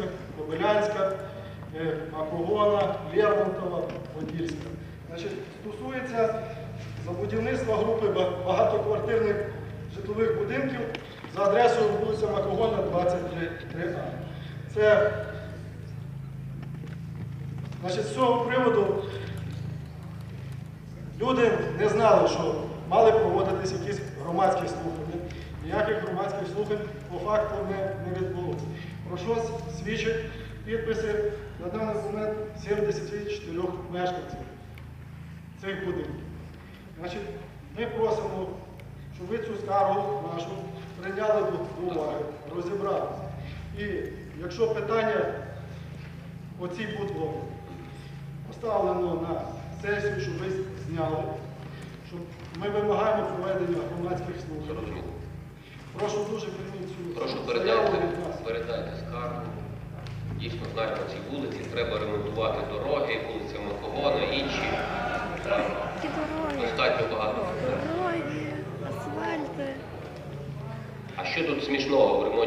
Кропивницька, Кобилянська, е, Макогона, Лермонтова, Подільська. Значить, стосується за будівництва групи багатоквартирних житлових будинків за адресою вулиця Макогона, 23А. Це значить, з цього приводу люди не знали, що мали проводитись якісь громадські слухання. Ніяких громадських слухань по факту не, не відбулося. Про що свідчать підписи на даний момент 74 мешканців цих будинків. Значить, ми просимо, щоб ви цю скаргу нашу прийняли до уваги, розібралися. І якщо питання по цій будові поставлено на сесію, щоб ви зняли, щоб ми вимагаємо проведення громадських слухань. Дійсно знаємо ці вулиці, треба ремонтувати дороги, вулиця Макогона, інші. Дороги, Достатньо багато. дороги, асфальти. А що тут смішного в ремонті?